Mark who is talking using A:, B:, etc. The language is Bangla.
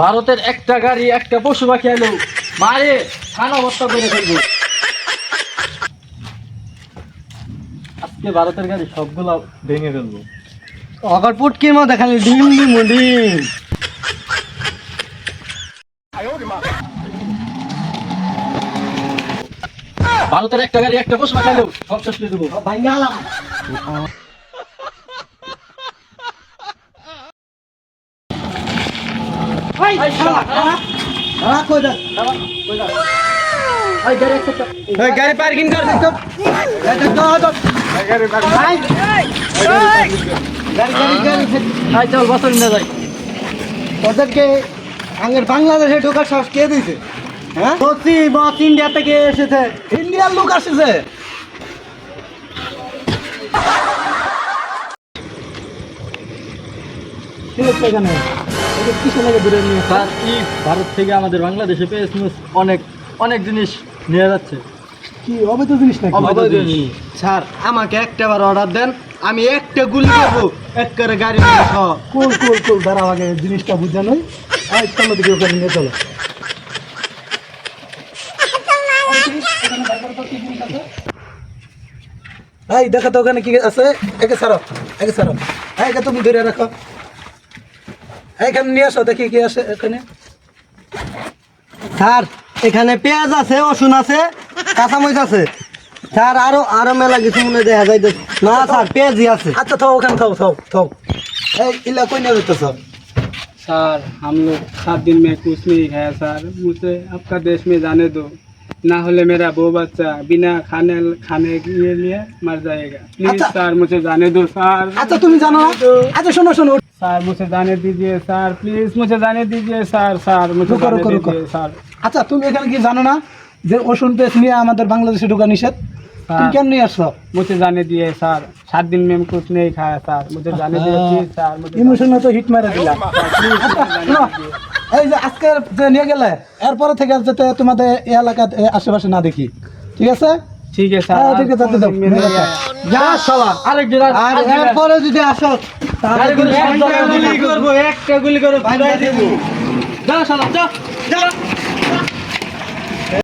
A: ভারতের একটা গাড়ি, একটা পশু পাখি এলো মারে, থানা বস্তা করে ফেলব। আজকে ভারতের গাড়ি সবগুলো ভেঙে ফেলব।
B: অগর পুটকির খালি ডিম ডিম ডিম।
A: ভারতের একটা গাড়ি, একটা পশু পাখি এলো সব শেষ করে দেবো এই শালা, শালা,
B: দাঁড়া কই যা
A: শালা, কই যা? এই গাড়ি
B: পার্কিং কর
A: চল বছর যাই
B: ওদেরকে বাংলাদেশে ঢোকার সাহস কে দিয়েছে? হ্যাঁ? বসি বস ইন্ডিয়া থেকে এসেছে। ইন্ডিয়ার লোক আসেছে। কি হচ্ছে কিসের লাগে দূরে নিয়ে
A: স্যার কি ভারত থেকে আমাদের বাংলাদেশে পেয়ে অনেক অনেক জিনিস নিয়ে যাচ্ছে।
B: কি অবৈধ জিনিস নাকি?
A: অবৈধ জিনিস।
B: স্যার আমাকে একটা বার অর্ডার দেন আমি একটা গুলি দেবো এক করে গাড়ি কুল কুল কুল দাঁড়াও আগে জিনিসটা বুঝে নই। আই চলো দিকে ওখানে নিয়ে চলো। এই দেখো তো ওখানে কি আছে? একে সারো একে সারো একে তুমি ধরে রাখো। এইখানে নিয়ে আসো দেখি কি আছে এখানে স্যার এখানে পেঁয়াজ আছে রসুন আছে কাঁচামরিচ আছে স্যার আরো আরো মেলা কিছু মনে দেখা যায় না স্যার পেঁয়াজই আছে আচ্ছা থাও ওখানে থাও থাও থাও এই ইলা কই নিয়ে যেতেছ
C: सर हम लोग सात दिन में कुछ नहीं खाया सर मुझे आपका देश में जाने दो ना होले मेरा वो बच्चा बिना खाने खाने के लिए मर जाएगा प्लीज
B: अच्छा।
C: सर मुझे जाने दो सर
B: আচ্ছা তুমি জানো না আচ্ছা শোনো শোনো
C: सर मुझे जाने दीजिए सर प्लीज मुझे जाने दीजिए सर सर मुझे
B: रुको,
C: जाने
B: रुको, रुको।
C: दीजिए सर
B: আচ্ছা তুমি এখানে কি জানো না যে ওষুধ পেস্ট নিয়ে আমাদের বাংলাদেশে ঢোকা নিষেধ তুমি
C: হ্যাঁ।
B: কেন নিয়ে আসছো
C: मुझे जाने दिए सर सात दिन में कुछ नहीं खाया सर मुझे जाने दिए प्लीज सर मुझे
B: ইমোশনে তো হিট মেরে দিলা আচ্ছা, শোনো, এই যে আজকে যে নিয়ে গেলে এরপরে থেকে যাতে তোমাদের এই এলাকা আশেপাশে না দেখি। ঠিক আছে?
C: ঠিক আছে
B: হ্যাঁ ঠিক আছে যা সবা
A: আরেক দিন
B: আর এরপরে যদি আসো তাহলে
A: গুলি
B: করব একটা গুলি করে ভাই দেব।
A: যা সবা যা যা।